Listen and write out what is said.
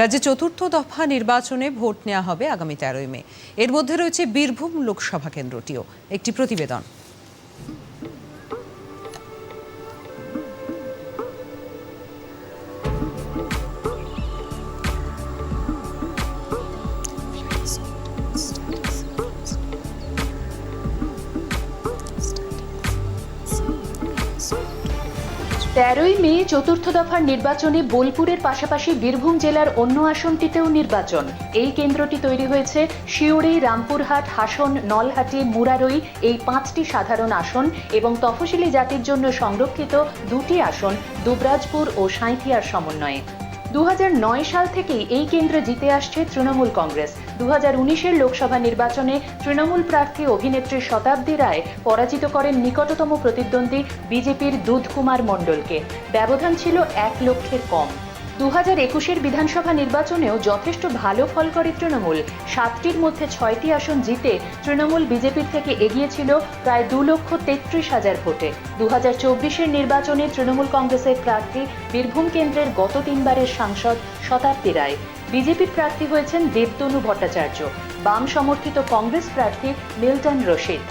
রাজ্যে চতুর্থ দফা নির্বাচনে ভোট নেওয়া হবে আগামী তেরোই মে। এর মধ্যে রয়েছে বীরভূম লোকসভা কেন্দ্রটিও। একটি প্রতিবেদন। তেরোই মে চতুর্থ দফার নির্বাচনে বোলপুরের পাশাপাশি বীরভূম জেলার অন্য আসনটিতেও নির্বাচন। এই কেন্দ্রটি তৈরি হয়েছে শিউড়ি, রামপুরহাট, হাসন, নলহাটি, মুরারই এই পাঁচটি সাধারণ আসন এবং তফসিলি জাতির জন্য সংরক্ষিত দুটি আসন দুবরাজপুর ও সাঁইথিয়ার সমন্বয়ে। দু হাজার নয় সাল থেকেই এই কেন্দ্রে জিতে আসছে তৃণমূল কংগ্রেস। দু উনিশের লোকসভা নির্বাচনে তৃণমূল প্রার্থী অভিনেত্রী শতাব্দী রায় পরাজিত করেন নিকটতম প্রতিদ্বন্দ্বী বিজেপির দুধকুমার মণ্ডলকে। ব্যবধান ছিল এক লক্ষের কম। দু হাজার একুশের বিধানসভা নির্বাচনেও যথেষ্ট ভালো ফল করে তৃণমূল। সাতটির মধ্যে ছয়টি আসন জিতে তৃণমূল বিজেপির থেকে এগিয়েছিল প্রায় দু লক্ষ তেত্রিশ হাজার ভোটে। দু হাজার চব্বিশের নির্বাচনে তৃণমূল কংগ্রেসের প্রার্থী বীরভূম কেন্দ্রের গত তিনবারের সাংসদ শতাব্দী রায়। বিজেপির প্রার্থী হয়েছেন দেবতনু ভট্টাচার্য। বাম সমর্থিত কংগ্রেস প্রার্থী মিল্টন রশিদ।